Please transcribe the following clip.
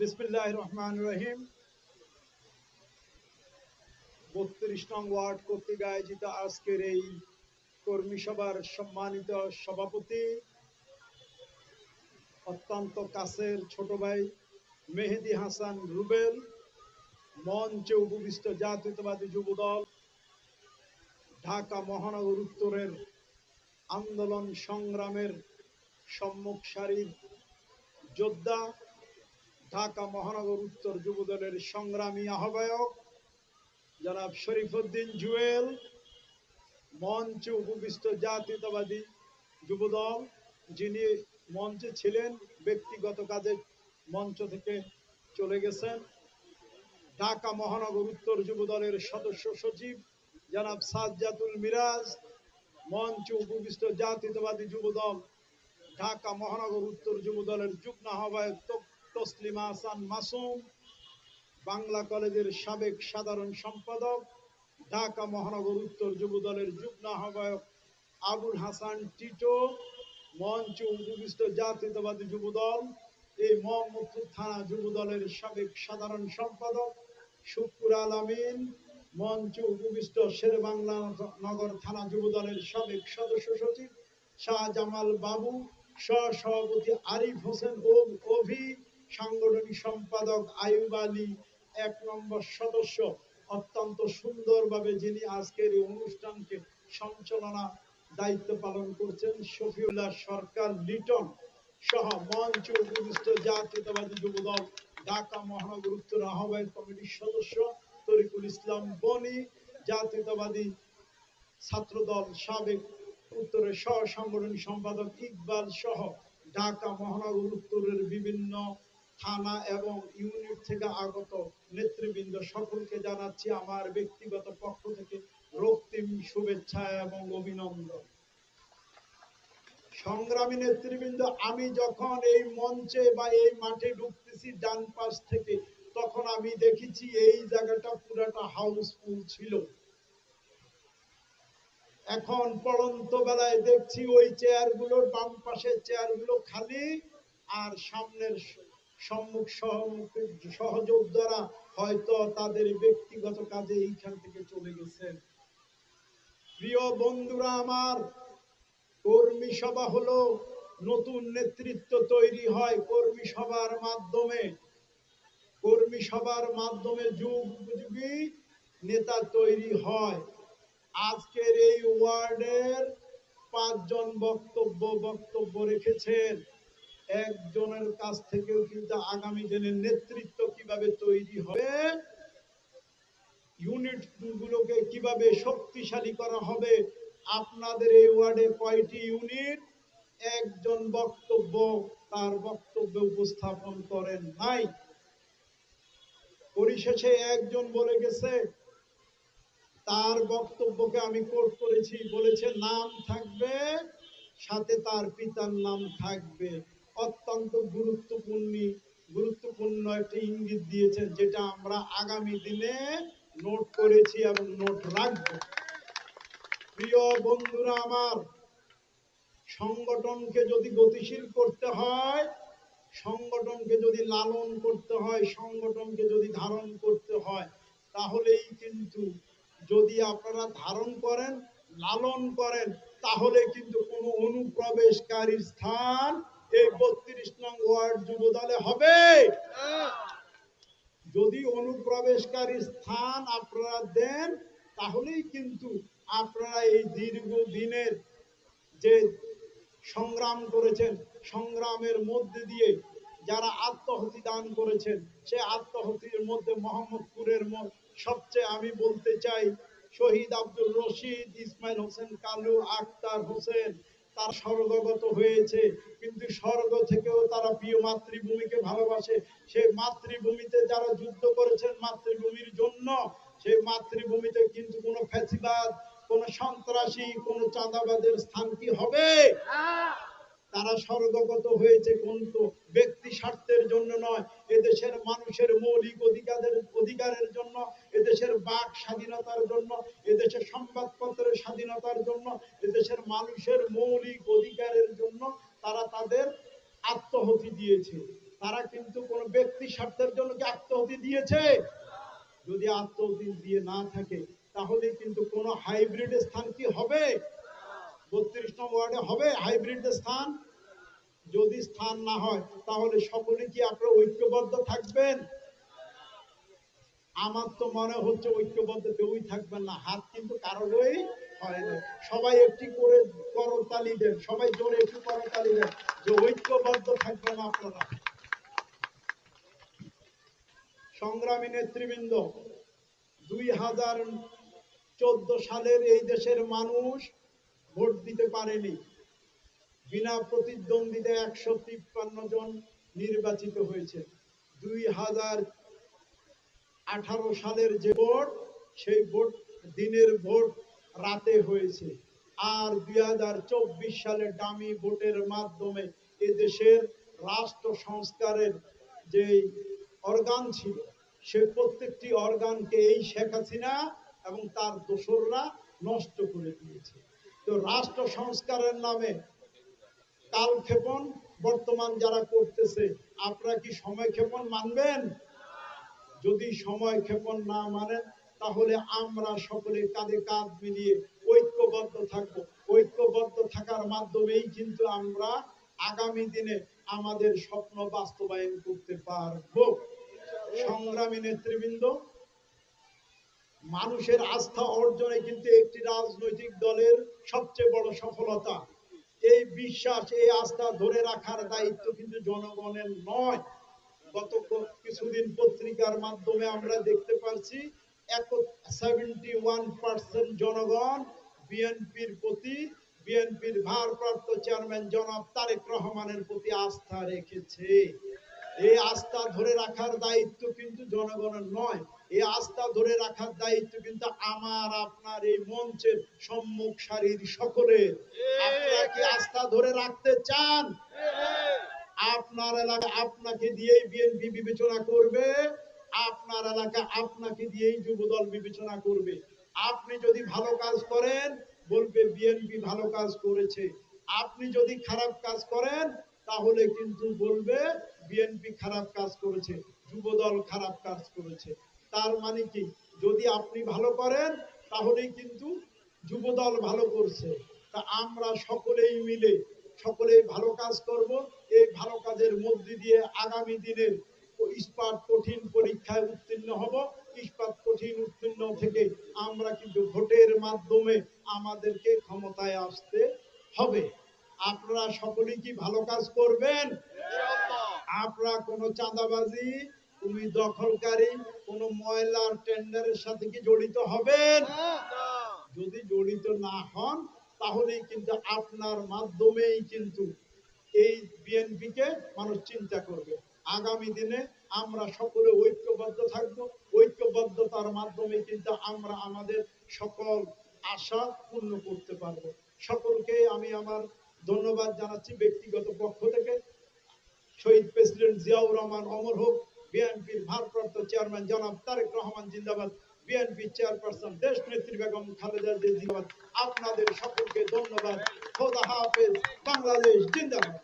বিসমিল্লাহ রহমান রহিম বত্রিশ নং ওয়ার্ড কর্তৃক আয়োজিত আজকের এই কর্মী সভার সম্মানিত সভাপতি, অত্যন্ত কাছের ছোট ভাই মেহেদি হাসান রুবেল, মঞ্চে উপবিষ্ট জাতীয়তাবাদী যুবদল, ঢাকা মহানগর উত্তরের আন্দোলন সংগ্রামের সম্মুখ সারির যোদ্ধা ঢাকা মহানগর উত্তর যুবদলের সংগ্রামী আহ্বায়ক জনাব শরীফুদ্দিন জুয়েল, মঞ্চে উপবিষ্ট জাতীয়তাবাদী যুবদল, যিনি মঞ্চে ছিলেন, ব্যক্তিগত কাজে মঞ্চ থেকে চলে গেছেন। ঢাকা মহানগর উত্তর যুবদলের সদস্য সচিব জনাব সাজ্জাতুল মিরাজ, মঞ্চ উপবিষ্ট জাতীয়তাবাদী যুবদল, ঢাকা মহানগর উত্তর যুবদলের যুগ্ম আহ্বায়ক তসলিমা হাসান মাসুম, বাংলা কলেজের সাবেক সাধারণ সম্পাদক, ঢাকা মহানগর উত্তর যুবদলের যুগ্ম আহ্বায়ক আবুল হাসান টিটো, মঞ্চ উপবিষ্ট জাতীয়তাবাদী যুবদল এই মোহাম্মদপুর থানা যুবদলের সাবেক সাধারণ সম্পাদক শুকুর আল আমিন, মঞ্চ উপবিষ্ট শের বাংলা নগর থানা যুবদলের সাবেক সদস্য সচিব শাহজামাল বাবু, সহ-সভাপতি আরিফ হোসেন ও অভি সাংগঠনিক সম্পাদক আয়ুব আলী, এক নম্বর সদস্য। অত্যন্ত সুন্দরভাবে যিনি আজকের এই অনুষ্ঠানকে সঞ্চালনা দায়িত্ব পালন করছেন শফিউল্লাহ সরকার লিটন সহ মঞ্চ উপবিষ্ট জাতীয়তাবাদী যুবদল, ঢাকা মহানগর উত্তর আহ্বায়ক কমিটির সদস্য তরিকুল ইসলাম বনি জাতীয়তাবাদী ছাত্রদল সাবেক উত্তরের সহ সাংগঠনিক সম্পাদক ইকবাল সহ ঢাকা মহানগর উত্তরের বিভিন্ন থানা এবং ইউনিট থেকে আগত নেতৃবৃন্দ সকলকে জানাচ্ছি আমার ব্যক্তিগত পক্ষ থেকে রক্তিম শুভেচ্ছা এবং অভিনন্দন। সংগ্রামী নেতৃবৃন্দ, আমি যখন এই মঞ্চে বা এই মাঠে ঢুকতেছি ডান পাশ থেকে, তখন আমি দেখেছি এই জায়গাটা পুরাটা হাউসফুল ছিল। এখন পড়ন্ত বেলায় দেখছি ওই চেয়ারগুলোর বাম পাশের চেয়ারগুলো খালি আর সামনের সম্মুখ সহমুখের সহযোদ্ধারা হয়তো তাদের ব্যক্তিগত কাজে এইখান থেকে চলে গেছেন। প্রিয় বন্ধুরা আমার, কর্মী সভা হলো, নতুন নেতৃত্ব তৈরি হয় কর্মী সভার মাধ্যমে। কর্মী সভার মাধ্যমে যুগ উপযোগী নেতা তৈরি হয়। আজকের এই ওয়ার্ডের পাঁচজন বক্তব্য বক্তব্য রেখেছেন। একজনের কাছ থেকেও কিন্তু আগামী দিনের নেতৃত্ব কীভাবে তৈরি হবে, ইউনিট গুলোকে কীভাবে শক্তিশালী করা হবে, আপনাদের এই ওয়ার্ডে কয়টি ইউনিট? একজন বক্তব্য, তার বক্তব্য উপস্থাপন করেন নাই। পরিশেষে একজন বলে গেছে, তার বক্তব্যকে আমি কোট করেছি, বলেছে, নাম থাকবে, সাথে তার পিতার নাম থাকবে। অত্যন্ত গুরুত্বপূর্ণ গুরুত্বপূর্ণ একটি ইঙ্গিত দিয়েছেন, যেটা আমরা আগামী দিনে নোট করেছি এবং নোট রাখব। প্রিয় বন্ধুরা আমার, সংগঠনকে যদি গতিশীল করতে হয়, সংগঠনকে যদি লালন করতে হয়, সংগঠনকে যদি ধারণ করতে হয়, তাহলেই কিন্তু যদি আপনারা ধারণ করেন, লালন করেন, তাহলে কিন্তু কোনো অনুপ্রবেশকারীর স্থান এই বত্রিশ নং ওয়ার্ড যুব দলে হবে। যদি অনুপ্রবেশকারী স্থান আপনারা দেন, তাহলেই কিন্তু আপনারা এই দীর্ঘ দিনের যে সংগ্রাম করেছেন, সংগ্রামের মধ্যে দিয়ে যারা আত্মহতি দান করেছেন, সে আত্মহতির মধ্যে মোহাম্মদপুরের সবচেয়ে আমি বলতে চাই, শহীদ আব্দুল রশিদ, ইসমাইল হোসেন কালু আক্তার হোসেন তার স্বর্গগত হয়েছে। কিন্তু স্বর্গ থেকেও তারা প্রিয় মাতৃভূমিকে ভালোবাসে। সেই মাতৃভূমিতে যারা যুদ্ধ করেছেন মাতৃভূমির জন্য, সেই মাতৃভূমিতে কিন্তু কোনো ফ্যাসিবাদ, কোন সন্ত্রাসী, কোনো চাঁদাবাদের স্থান কি হবে? তারা স্বর্গগত হয়েছে কিন্তু ব্যক্তি স্বার্থের জন্য নয়। এদেশের মানুষের মৌলিক অধিকারের অধিকারের জন্য, এদেশের বাক স্বাধীনতার জন্য, এদেশের সংবাদপত্রের স্বাধীনতার জন্য, এদেশের মানুষের মৌলিক অধিকারের জন্য তারা তাদের আত্মহতি দিয়েছে। তারা কিন্তু কোনো ব্যক্তি স্বার্থের জন্য কি আত্মহতি দিয়েছে? যদি আত্মহতি দিয়ে না থাকে, তাহলে কিন্তু কোনো হাইব্রিড স্থান কি হবে? বত্রিশ নম্বর ওয়ার্ডে হবে হাইব্রিড স্থান। যদি স্থান না হয়, তাহলে সকলে কি আপনারা ঐক্যবদ্ধ থাকবেন? আমার তো মনে হচ্ছে ঐক্যবদ্ধ কেউই থাকবেন না, হাত কিন্তু কারোরই হয় না। সবাই একটি করে করতালি দেন, সবাই জোরে একটু করতালি দেন, যে ঐক্যবদ্ধ থাকবেন আপনারা। সংগ্রামী নেতৃবৃন্দ, দুই হাজার চোদ্দ সালের এই দেশের মানুষ ভোট দিতে পারেনি। বিনা প্রতিদ্বন্দ্বিতায় একশো তিপ্পান্ন জন নির্বাচিত হয়েছে। দুই হাজার আঠারো সালের যে ভোট, সেই ভোট দিনের ভোট রাতে হয়েছে। আর দুই হাজার চব্বিশ সালে ডামি ভোটের মাধ্যমে এদেশের রাষ্ট্র সংস্কারের যে অর্গান ছিল, সে প্রত্যেকটি অর্গানকে এই শেখ হাসিনা এবং তার দোসররা নষ্ট করে দিয়েছে। তো রাষ্ট্র সংস্কারের নামে কালক্ষেপণ বর্তমান যারা করতেছে, আপনারা কি সময় ক্ষেপণ মানবেন? যদি সময় ক্ষেপণ না মানেন, তাহলে আমরা সকলে কাঁধে কাঁধ মিলিয়ে ঐক্যবদ্ধ থাকব। ঐক্যবদ্ধ থাকার মাধ্যমেই কিন্তু আমরা আগামী দিনে আমাদের স্বপ্ন বাস্তবায়ন করতে পারব। সংগ্রামী নেতৃবৃন্দ মানুষের আস্থা অর্জনে কিন্তু একটি রাজনৈতিক দলের সবচেয়ে বড় সফলতা। এই বিশ্বাস, এই আস্থা ধরে রাখার দায়িত্ব কিন্তু জনগণের নয়। গত কিছুদিন পত্রিকার মাধ্যমে আমরা দেখতে পাচ্ছি সেভেন্টি ওয়ান জনগণ বিএনপির প্রতি, বিএনপির ভারপ্রাপ্ত চেয়ারম্যান জনাব তারেক রহমানের প্রতি আস্থা রেখেছে। এই আস্থা ধরে রাখার দায়িত্ব কিন্তু জনগণের নয়। এই আস্থা ধরে রাখার দায়িত্ব কিন্তু আমার আপনার এই মঞ্চের সম্মুখ সারির সকলের আপনারা কি আস্থা ধরে রাখতে চান? আপনার এলাকা আপনাকে দিয়েই বিএনপি বিবেচনা করবে আপনার এলাকা আপনাকে দিয়েই যুবদল বিবেচনা করবে। আপনি যদি ভালো কাজ করেন বলবে বিএনপি ভালো কাজ করেছে। আপনি যদি খারাপ কাজ করেন তাহলে কিন্তু বলবে বিএনপি খারাপ কাজ করেছে যুবদল খারাপ কাজ করেছে। তার মানে কি? যদি আপনি ভালো করেন তাহলেই কিন্তু যুবদল ভালো করছে। তা আমরা সকলেই মিলে সকলেই ভালো কাজ করব। এই ভালো কাজের মধ্যে দিয়ে আগামী দিনের ইস্পাত কঠিন পরীক্ষায় উত্তীর্ণ হব। ইস্পাত কঠিন উত্তীর্ণ থেকে আমরা কিন্তু ভোটের মাধ্যমে আমাদেরকে ক্ষমতায় আসতে হবে। আপনারা সকলেই কি ভালো কাজ করবেন? আপনারা কোনো চাঁদাবাজি তুমি দখলকারী কোন ময়লার টেন্ডারের সাথে কি জড়িত হবেন? যদি জড়িত না হন তাহলে কিন্তু আপনার মাধ্যমেই কিন্তু এই বিএনপি কে মানুষ চিন্তা করবে। আগামী দিনে আমরা সকলে ঐক্যবদ্ধ থাকব। ঐক্যবদ্ধতার মাধ্যমে কিন্তু আমরা আমাদের সকল আশা পূর্ণ করতে পারব। সকলকে আমি আমার ধন্যবাদ জানাচ্ছি ব্যক্তিগত পক্ষ থেকে। শহীদ প্রেসিডেন্ট জিয়াউর রহমান অমর হোক বিএনপির ভারপ্রাপ্ত চেয়ারম্যান জনাব তারেক রহমান জিন্দাবাদ। বিএনপি চেয়ারপারসন দেশ নেত্রী বেগম খালেদা জিয়া জিন্দাবাদ। আপনাদের সকলকে ধন্যবাদ। খোদা হাফেজ। বাংলাদেশ জিন্দাবাদ।